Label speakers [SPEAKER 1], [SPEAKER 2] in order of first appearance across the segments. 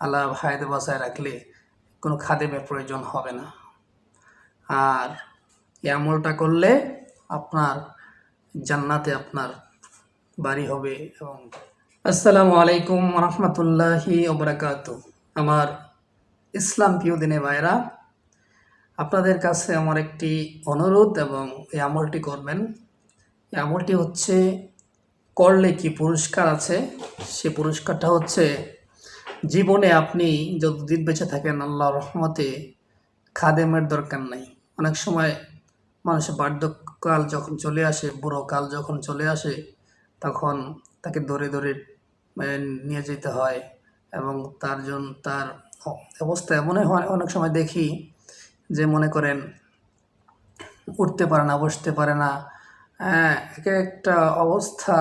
[SPEAKER 1] আল্লাহ হায়াতে বাসায় রাখলে কোনো খাদেমের প্রয়োজন হবে না। আর এই আমলটা করলে আপনার জান্নাতে আপনার বাড়ি হবে এবং আসসালামু আলাইকুম রহমতুল্লাহি ওবরাকাত। আমার ইসলাম প্রিয় দিনে ভাইরা আপনাদের কাছে আমার একটি অনুরোধ এবং এই আমলটি করবেন। এই আমলটি হচ্ছে, করলে কি পুরস্কার আছে? সে পুরস্কারটা হচ্ছে জীবনে আপনি যতদিন বেঁচে থাকেন আল্লাহ রহমতে খাদেমের দরকার নাই। অনেক সময় মানুষের বার্ধক্যকাল যখন চলে আসে, বুড়ো কাল যখন চলে আসে, তখন তাকে ধরে ধরে নিয়ে যেতে হয় এবং তার জন্য তার অবস্থা এমনই হয়, অনেক সময় দেখি যে মনে করেন উঠতে পারে না, বসতে পারে না। হ্যাঁ এক একটা অবস্থা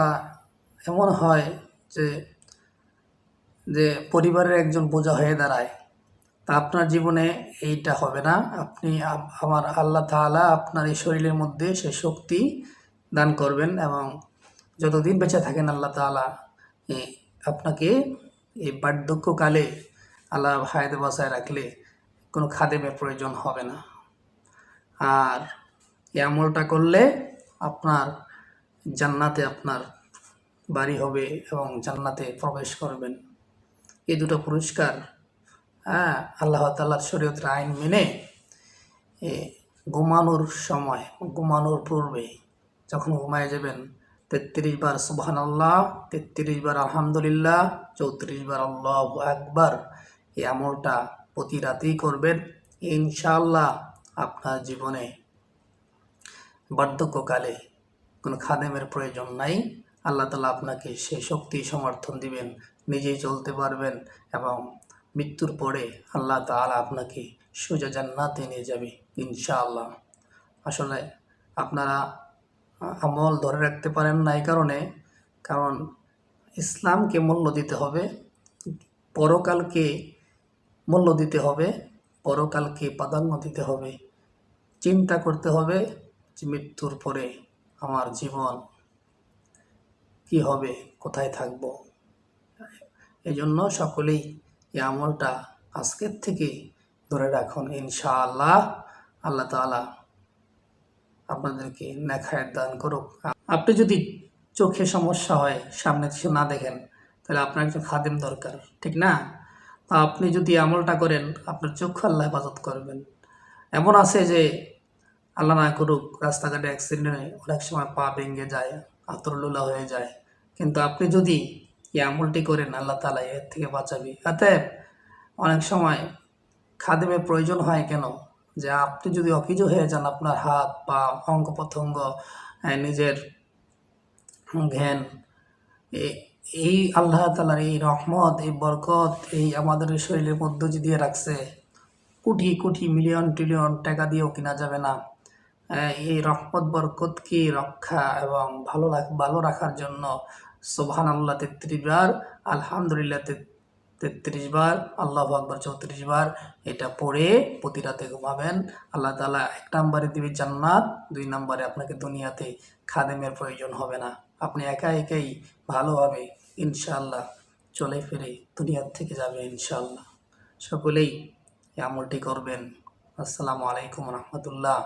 [SPEAKER 1] এমন হয় যে যে পরিবারের একজন বোঝা হয়ে দাঁড়ায় তা আপনার জীবনে এইটা হবে না। আপনি আমার আল্লাহ তাআলা আপনার এই শরীরের মধ্যে সে শক্তি দান করবেন এবং যতদিন বেঁচে থাকেন আল্লাহ তাআলা এ, আপনাকে এই বার্ধক্যকালে আল্লাহ হায়াতে বাসায় রাখলে কোনো খাদেমের প্রয়োজন হবে না। আর এই আমলটা করলে আপনার জান্নাতে আপনার বাড়ি হবে এবং জান্নাতে প্রবেশ করবেন। এই দুটো পুরস্কার। হ্যাঁ আল্লাহ তাল্লার শরীয়তের আইন মেনে এ, ঘুমানোর সময় ঘুমানোর পূর্বে যখন ঘুমায় যাবেন তেত্রিশ বার সুবহান আল্লাহ তেত্রিশ বার আলহামদুলিল্লাহ চৌত্রিশ বার আল্লাহ একবার এই আমলটা প্রতি রাতেই করবেন। ইনশাআল্লাহ আপনার জীবনে বার্ধক্যকালে কোনো খাদেমের প্রয়োজন নাই। আল্লাহ তালা আপনাকে সেই শক্তি সমর্থন দিবেন। নিজেই চলতে পারবেন এবং মৃত্যুর পরে আল্লাহ তাআলা আপনাকে সোজা জান্নাতে নিয়ে যাবে ইনশাআল্লাহ। আসলে আপনারা আমল ধরে রাখতে পারেন না এই কারণে, কারণ ইসলামকে মূল্য দিতে হবে, পরকালকে মূল্য দিতে হবে, পরকালকে প্রাধান্য দিতে হবে, চিন্তা করতে হবে যে মৃত্যুর পরে আমার জীবন কি হবে, কোথায় থাকব। এই জন্য সকলেই এই আমলটা আজকের থেকে ধরে রাখুন, ইনশাআল্লাহ। আল্লাহ তাআলা আপনাদেরকে নেখায়ের দান করুক। আপনি যদি চোখে সমস্যা হয়, সামনে কিছু না দেখেন, তাহলে আপনার একজন খাদেম দরকার, ঠিক না? তা আপনি যদি আমলটা করেন, আপনার চক্ষু আল্লাহ হেফাজত করবেন। এমন আছে যে আল্লাহ না করুক, রাস্তাঘাটে অ্যাক্সিডেন্টে অনেক সময় পা ভেঙে যায় আতরলুলা হয়ে যায়। কিন্তু আপনি যদি এই আমলটি করেন আল্লাহ তালা এর থেকে বাঁচাবি। অতএব অনেক সময় খাদেমের প্রয়োজন হয় কেন? যে আপনি যদি অকিজ হয়ে যান আপনার হাত, পা, অঙ্গ প্রত্যঙ্গ নিজের এ- এই আল্লাহ তালার এই রহমত, এই বরকত, এই আমাদের শরীরের মধ্যে যে দিয়ে রাখছে, কোটি কোটি মিলিয়ন ট্রিলিয়ন টাকা দিয়েও কিনা যাবে না। এই রহমত বরকতকে রক্ষা এবং ভালো ভালো রাখার জন্য সোভান আল্লাহ তেত্রিশ বার, আলহামদুলিল্লাহ তেত্রিশ বার, আল্লাহ আকবর চৌত্রিশ বার, এটা পড়ে প্রতি রাতে ঘুমাবেন। আল্লাহ তালা এক নম্বরে দিবে জান্নাত, দুই নম্বরে আপনাকে দুনিয়াতে খাদেমের প্রয়োজন হবে না। আপনি একা একাই ভালোভাবে ইনশাআল্লাহ। চলে ফিরে দুনিয়ার থেকে যাবে, ইনশাআল্লাহ। সকলেই আমলটি করবেন। আসসালামু আলাইকুম রহমতুল্লাহ।